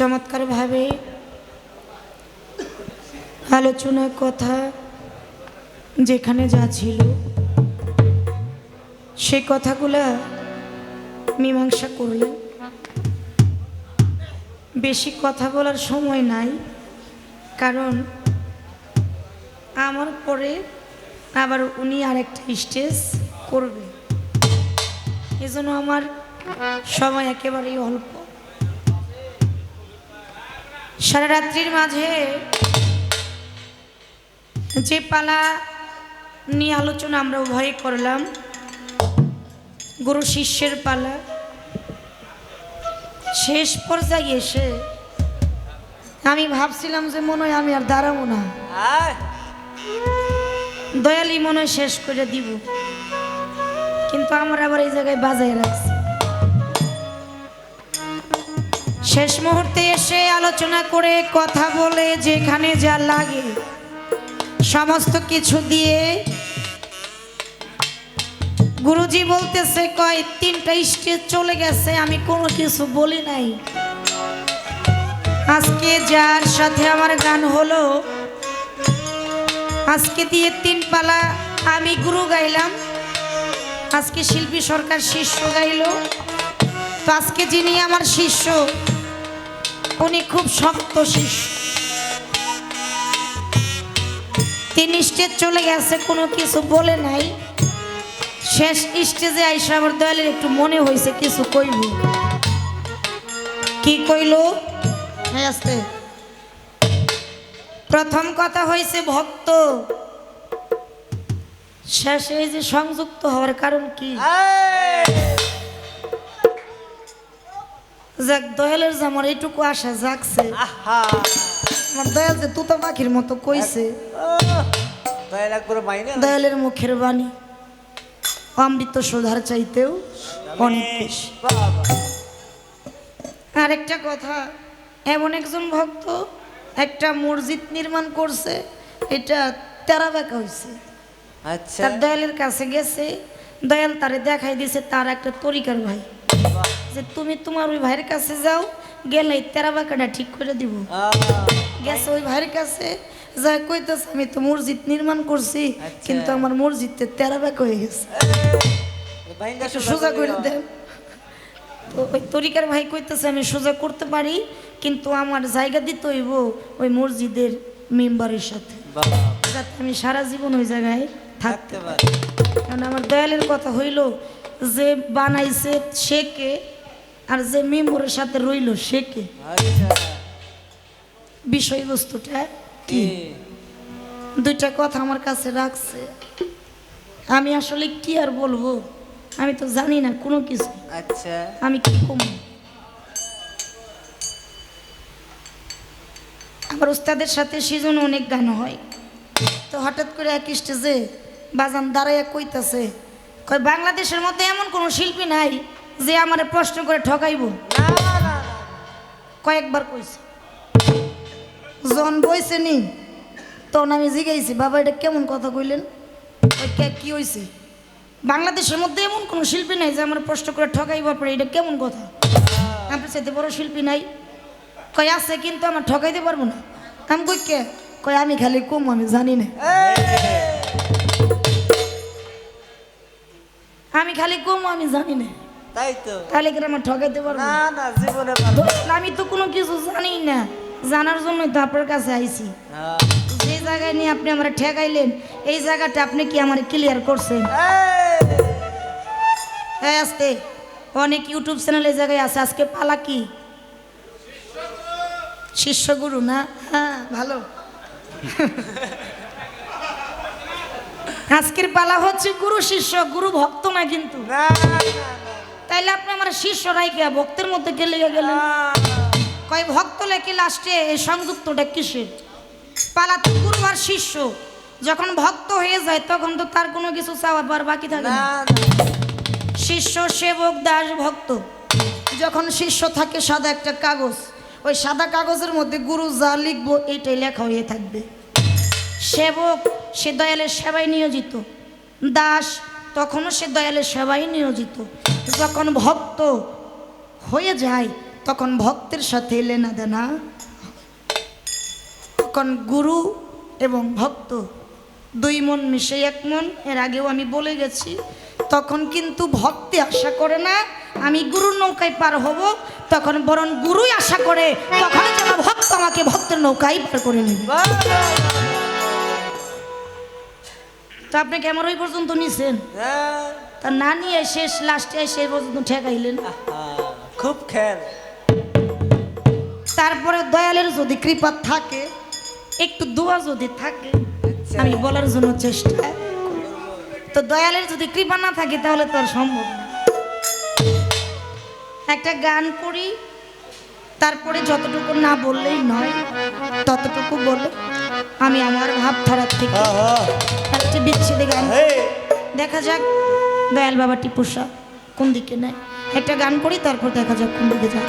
চমৎকারভাবে আলোচনার কথা যেখানে যা ছিল, সে কথাগুলা মীমাংসা করলেন বেশি কথা বলার সময় নাই, কারণ আমার পরে আবার উনি আরেকটা স্টেজ করবে। এজন্য আমার সময় একেবারেই অল্প। সারা রাত্রির মাঝে যে পালা নিয়ে আলোচনা আমরা উভয়ে করলাম গুরু শিষ্যের পালা শেষ পর্যায়ে এসে আমি ভাবছিলাম যে মনে হয় আমি আর দাঁড়াবো না। দয়ালি মনে শেষ করে দিব। কিন্তু আমার আবার এই জায়গায় বাজায় রাখছে। শেষ মুহূর্তে এসে আলোচনা করে কথা বলে যেখানে যা লাগে সমস্ত কিছু দিয়ে গুরুজি বলতেছে, কয়, তিনটা স্টেজ চলে গেছে, আমি কোনো কিছু বলি নাই। আজকে যার সাথে আমার গান হলো, আজকে দিয়ে তিন পালা আমি গুরু গাইলাম। আজকে শিল্পী সরকার শিষ্য গাইল। তো আজকে যিনি আমার শিষ্য উনি খুব শক্ত শিষ্য তিন স্টেজ চলে গেছে কোনো কিছু বলে নাই। শেষ স্টেজে আইসা আমার দয়ালের একটু মনে হয়েছে কিছু কইব। কি কইল? হ্যাঁ আসতে প্রথম কথা হয়েছে ভক্ত। শেষে এই যে সংযুক্ত হওয়ার কারণ কি। যাক দয়ালের যে আমার এইটুকু আশা জাগছে। আমার দয়াল যে তুতা পাখির মতো কইছে। দয়ালের মুখের বাণী। অমৃত সুধার চাইতেও অনেক বেশি। আরেকটা কথা এমন একজন ভক্ত একটা মসজিদ নির্মাণ করছে এটা তেরা বেঁকা হয়েছে আচ্ছা দয়ালের কাছে গেছে দয়াল তারে দেখাই দিছে তার একটা তরিকার ভাই। যে তুমি তোমার ওই ভাইয়ের কাছে যাও গেলে তেরা বাঁকাটা ঠিক করে দিব। গেছে ওই ভাইয়ের কাছে যা কইতেছে আমি তো মসজিদ নির্মাণ করছি আচ্ছা। কিন্তু আমার মসজিদতে তেরা বাঁকা হয়ে গেছে। সোজা করে দেন। তো ওই তরিকার ভাই কইতেছে আমি সোজা করতে পারি কিন্তু আমার জায়গা দিতে হইব ওই মসজিদের মেম্বারের সাথে। যাতে আমি সারা জীবন ওই জায়গায় থাকতে পারে। কারণ আমার দয়ালের কথা হইল যে বানাইছে সে কে আর যে মেম্বরের সাথে রইল সে কে? বিষয়বস্তুটা কি? দুইটা কথা আমার কাছে রাখছে। আমি আসলে কি আর বলব? আমি তো জানি না কোনো কিছু। আচ্ছা। আমি কি কম আমার ওস্তাদের সাথে সেজন্য অনেক গান হয়। তো হঠাৎ করে এক স্টেজে বাজান দাঁড়াইয়া কইতাছে কয় বাংলাদেশের মধ্যে এমন কোনো শিল্পী নাই যে আমারে প্রশ্ন করে ঠকাইব। কয়েকবার কইছে। জন বইছে নি তখন আমি জিগাইছি বাবা এটা কেমন কথা কইলেন? কে কি হইছে? বাংলাদেশের মধ্যে এমন কোনো শিল্পী নাই যে আমার প্রশ্ন করে ঠকাইবার পরে এটা কেমন কথা? আপনার সাথে বড় শিল্পী নাই। কয় আছে কিন্তু আমার ঠকাইতে পারব না। আমি কই কে? কয় আমি খালি কম আমি জানি না। আমি খালি কম আমি জানি না। তাই তো। তাহলে কি আমার ঠকাইতে পারব? না না? জীবনে পারব আমি তো কোনো কিছু জানি না। জানার জন্যই তো আপনার কাছে আইছি। যে জায়গায় নিয়ে আপনি আমার ঠেকাইলেন এই জায়গাটা আপনি কি আমার ক্লিয়ার করছেন? হ্যাঁ আসতে অনেক ইউটিউব চ্যানেল এই জায়গায় আছে। আজকে পালা কি? শিষ্যগুরু না? হ্যাঁ ভালো। আজকের পালা হচ্ছে গুরু শিষ্য গুরু ভক্ত না কিন্তু। তাইলে আপনি আমার শিষ্য রাইকে ভক্তের মধ্যে গেলে গেলেন। কয় ভক্ত লেখি লাস্টে এই সংযুক্তটা কিসের? পালা তো গুরু আর শিষ্য। যখন ভক্ত হয়ে যায় তখন তো তার কোনো কিছু চাওয়া পার বাকি থাকে না। শিষ্য সেবক দাস ভক্ত। যখন শিষ্য থাকে সাদা একটা কাগজ। ওই সাদা কাগজের মধ্যে গুরু যা লিখব এইটাই লেখা হয়ে থাকবে। সেবক সে দয়ালের সেবায় নিয়োজিত। দাস তখনও সে দয়ালের সেবায় নিয়োজিত। যখন ভক্ত হয়ে যায়, তখন ভক্তের সাথে লেনা দেনা তখন গুরু এবং ভক্ত দুই মন মিশে এক মন, এর আগেও আমি বলে গেছি। তখন কিন্তু ভক্তি আশা করে না, আমি গুরুর নৌকায় পার হব, তখন বরং গুরুই আশা করে, তখন যেন ভক্ত আমাকে ভক্তের নৌকায় পার করে নেবে। তো আপনি ওই পর্যন্ত নিছেন? হ্যাঁ। তা না নিয়ে শেষ লাস্টে এসে পর্যন্ত ঠেকাইলেন খুব খেল তারপরে দয়ালের যদি কৃপা থাকে একটু দোয়া যদি থাকে আচ্ছা। আমি বলার জন্য চেষ্টা তো দয়ালের যদি কৃপা না থাকে তাহলে তো আর সম্ভব না। একটা গান করি তারপরে যতটুকু না বললেই নয় ততটুকু বলে আমি আমার ভাব ধরার থেকে একটা বিচ্ছেদে গান দেখা যাক। দয়াল বাবা টিপুসা কোন দিকে নেয় একটা গান করি, তারপর দেখা যাক কোন দিকে যায়।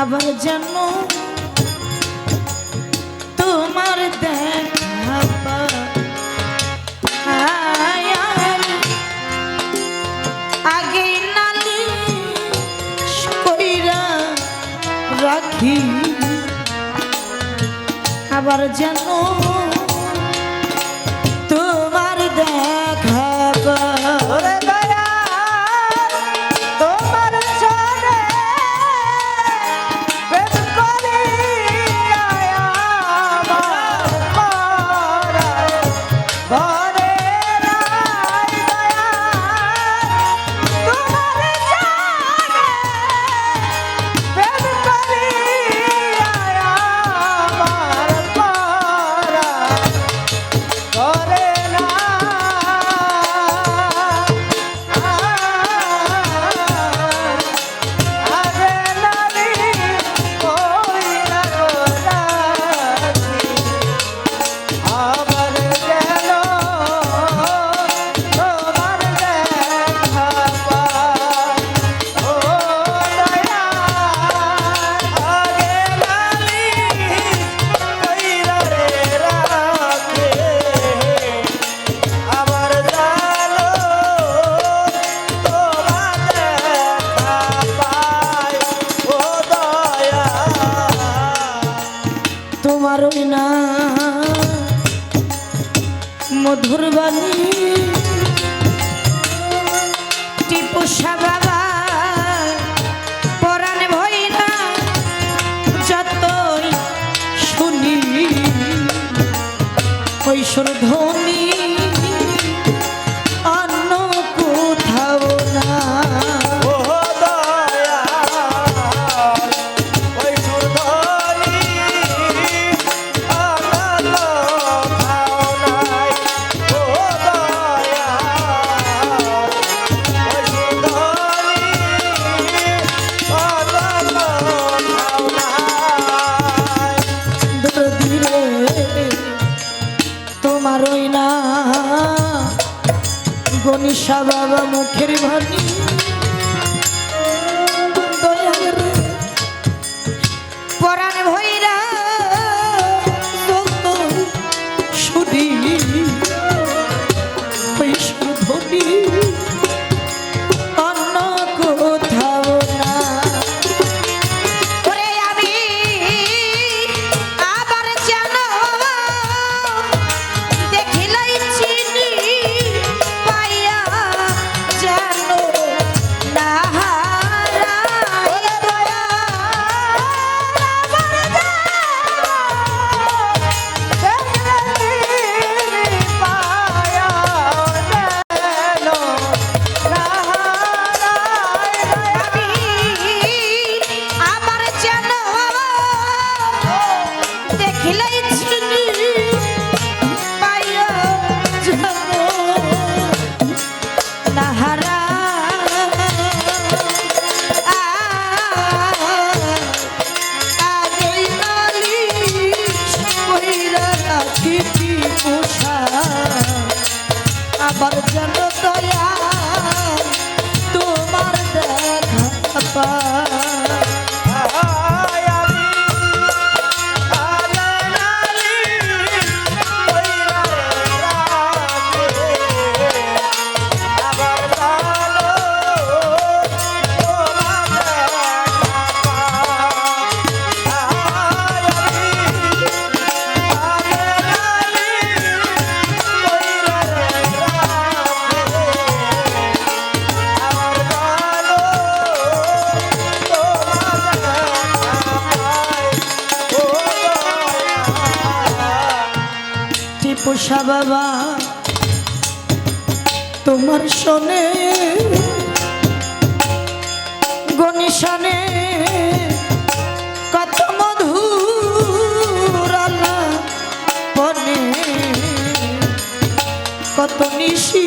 আবার জন্ম তোমার দেখা আগে নালি কইরা রাখি। আবার যেন শোনে গণিশনে কত মধুর কত নিশি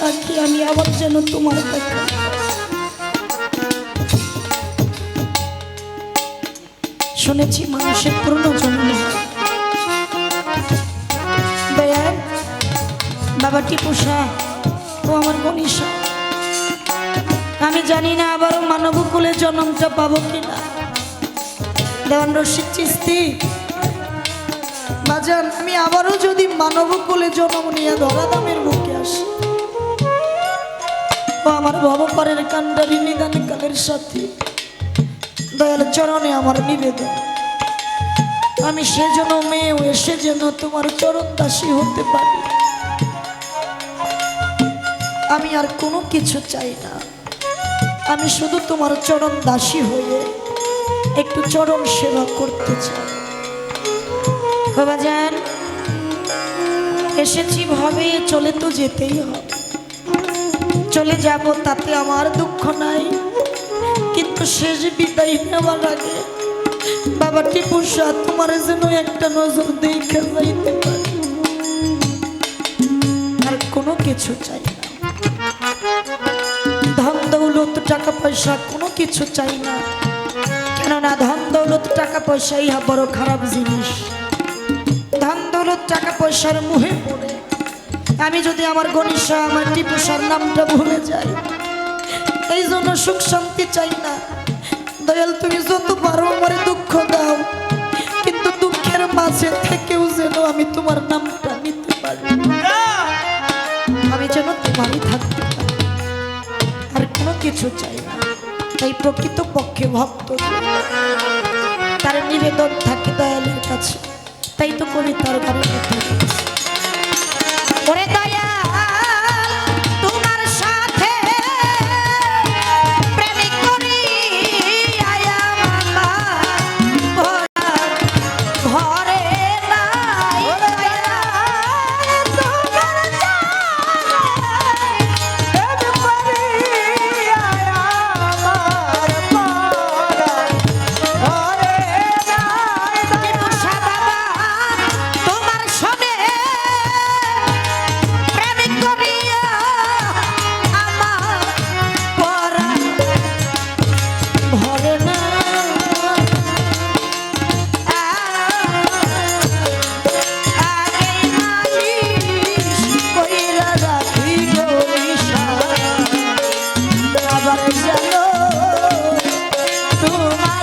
নালিশ আমি আবার যেন তোমার দেখা শুনেছি মানুষের পূর্ণ জন্ম। বাবা টিপুষা ও আমার মনীষা আমি জানি না আবারও মানবকুলে জন্মটা পাবো কিনা। দেওয়ান রশিদ চিস্তি। বাজান, আমি আবারও যদি মানব কোলে জন্ম নিয়ে ধরা দামের ও আমার ভবপরের কান্ডারি নিদান কালের সাথে। দয়াল চরণে আমার নিবেদন। আমি সেজন্য মেয়ে এসে যেন তোমার চরণ দাসী হতে পারি। আমি আর কোনো কিছু চাই না। আমি শুধু তোমার চরণ দাসী হয়ে একটু চরণ সেবা করতে চাই। বাবাজান এসেছি, ভাবে চলে তো যেতেই হবে। চলে যাব, তাতে আমার দুঃখ নাই। কিন্তু শেষ বিদায় নেওয়ার আগে বাবা টিপুষা তোমার যেন একটা নজর দেখে যাইতে পারি। আর কোনো কিছু চাই না। ধন দৌলত, টাকা পয়সা কোনো কিছু চাই না। কেননা ধন দৌলত, টাকা পয়সা ইহা বড় খারাপ জিনিস। ধন দৌলত, টাকা পয়সার মুহে পড়ে। আমি যদি আমার গণিসা আমার টিপুষার নামটা ভুলে যাই, এই জন্য সুখ শান্তি চাই না। দয়াল, তুমি যত পারো আমার দুঃখ দাও, কিন্তু দুঃখের মাঝে থেকেও যেন আমি তোমার নামটা নিতে পারি। আমি যেন তোমারই থাকতে পারি। আর কোনো কিছু চাই না। তাই প্রকৃত পক্ষে ভক্ত তার নিবেদন থাকে দয়ালের কাছে। তাই তো করি তার বাড়ির 俺とや তোমার